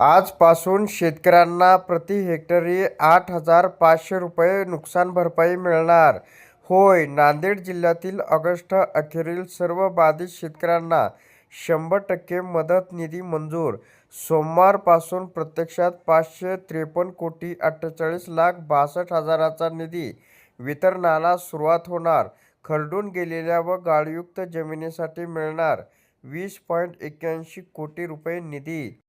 आजपासून शेतकऱ्यांना प्रति हेक्टरी आठ हजार पाचशे रुपये नुकसान भरपाई मिळणार. होय नांदेड जिल्ह्यातील ऑगस्ट अखेरील सर्व बाधित शेतकऱ्यांना शंभर टक्के मदत निधी मंजूर. सोमवारपासून प्रत्यक्षात पाचशे त्रेपन्न कोटी अठ्ठेचाळीस लाख बासष्ट हजाराचा निधी वितरणाला सुरुवात होणार. खरडून गेलेल्या व गाळयुक्त जमिनीसाठी मिळणार वीस पॉईंट एक्क्याऐंशी कोटी रुपये निधी.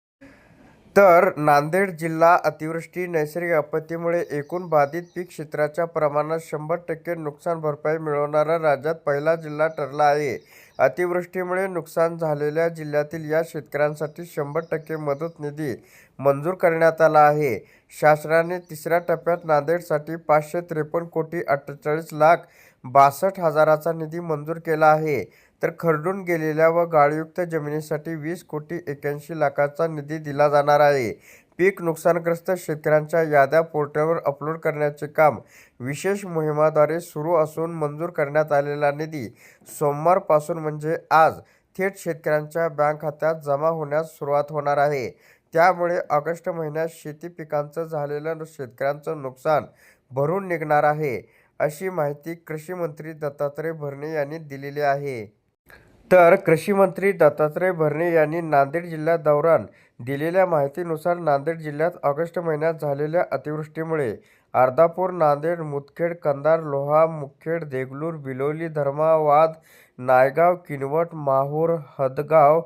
तर नांदेड जिल्हा अतिवृष्टी नैसर्गिक आपत्तीमुळे एकूण बाधित पीक क्षेत्राच्या प्रमाणात शंभर टक्के नुकसान भरपाई मिळवणारा राज्यात पहिला जिल्हा ठरला आहे. अतिवृष्टीमुळे नुकसान झालेल्या जिल्ह्यातील या शेतकऱ्यांसाठी शंभर टक्के मदत निधी मंजूर करण्यात आला आहे. शासनाने तिसऱ्या टप्प्यात नांदेडसाठी पाचशे त्रेपन्न कोटी अठ्ठेचाळीस लाख बासष्ट हजाराचा निधी मंजूर केला आहे. तर खरडून गेलेल्या व गाळयुक्त जमिनीसाठी वीस कोटी एक्याऐंशी लाखाचा निधी दिला जाणार आहे. पीक नुकसानग्रस्त शेतकऱ्यांच्या याद्या पोर्टलवर अपलोड करण्याचे काम विशेष मोहिमाद्वारे सुरू असून मंजूर करण्यात आलेला निधी सोमवारपासून म्हणजे आज थेट शेतकऱ्यांच्या बँक खात्यात जमा होण्यास सुरुवात होणार आहे. त्यामुळे ऑगस्ट महिन्यात शेती पिकांचं झालेलं शेतकऱ्यांचं नुकसान भरून निघणार आहे अशी माहिती कृषी मंत्री दत्तात्रय भरणे यांनी दिलेली आहे. तर कृषीमंत्री दत्तात्रय भरणे यांनी नांदेड जिल्ह्यात दौरान दिलेल्या माहितीनुसार नांदेड जिल्ह्यात ऑगस्ट महिन्यात झालेल्या अतिवृष्टीमुळे अर्धापूर नांदेड मुदखेड कंधार लोहा मुखेड देगलूर बिलोली धर्मावाद नायगाव किनवट माहूर हदगाव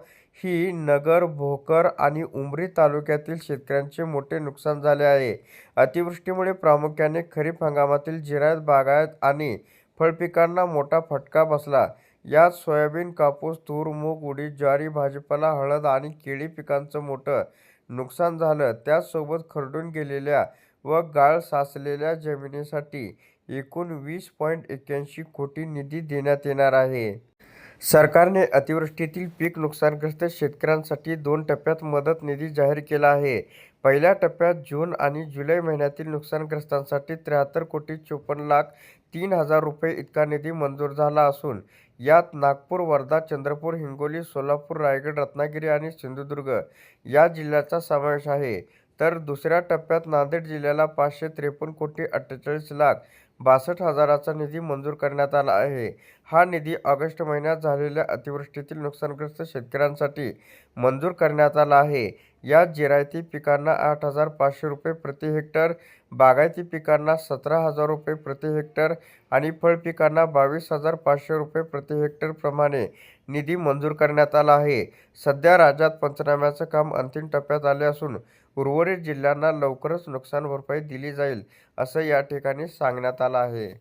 ही नगर भोकर आणि उमरी तालुक्यातील शेतकऱ्यांचे मोठे नुकसान झाले आहे. अतिवृष्टीमुळे प्रामुख्याने खरीप हंगामातील जिरायत बागायत आणि फळपिकांना मोठा फटका बसला. यात सोयाबीन कापूस तूर मूग उडीद ज्वारी भाजीपाला हळद आणि केळी पिकांचं मोठं नुकसान झालं. त्याचसोबत खरडून गेलेल्या व गाळ साचलेल्या जमिनीसाठी एकूण वीस पॉईंट एक्क्याऐंशी कोटी निधी देण्यात येणार आहे. सरकारने अतिवृष्टीतील पीक नुकसानग्रस्त शेतकऱ्यांसाठी दोन टप्प्यात मदत निधी जाहीर केला आहे. पहिल्या टप्प्यात जून आणि जुलै महिन्यातील नुकसानग्रस्तांसाठी त्र्याहत्तर कोटी चोपन्न लाख तीन हजार रुपये इतका निधी मंजूर झाला असून यात नागपूर वर्धा चंद्रपूर हिंगोली सोलापूर रायगड रत्नागिरी आणि सिंधुदुर्ग या जिल्ह्याचा समावेश आहे. तर दुसऱ्या टप्प्यात नांदेड जिल्ह्याला पाचशे त्रेपन्न कोटी अठ्ठेचाळीस लाख बासष्ट हजाराचा निधी मंजूर करण्यात आला आहे. हा निधी ऑगस्ट महिन्यात झालेल्या अतिवृष्टीतील नुकसानग्रस्त शेतकऱ्यांसाठी मंजूर करण्यात आला आहे. या जिरायती पिकांना आठ हजार पाचशे रुपये प्रति हेक्टर बागायती पिकांना सतरा हजार रुपये प्रति हेक्टर आणि फळ पिकांना बावीस हजार पाचशे रुपये प्रति हेक्टरप्रमाणे निधी मंजूर करण्यात आला आहे. सध्या राज्यात पंचनाम्याचं काम अंतिम टप्प्यात आले असून उर्वरित जिल्ह्यांना लवकरच नुकसान भरपाई दिली जाईल असं या ठिकाणी सांगण्यात आलं आहे.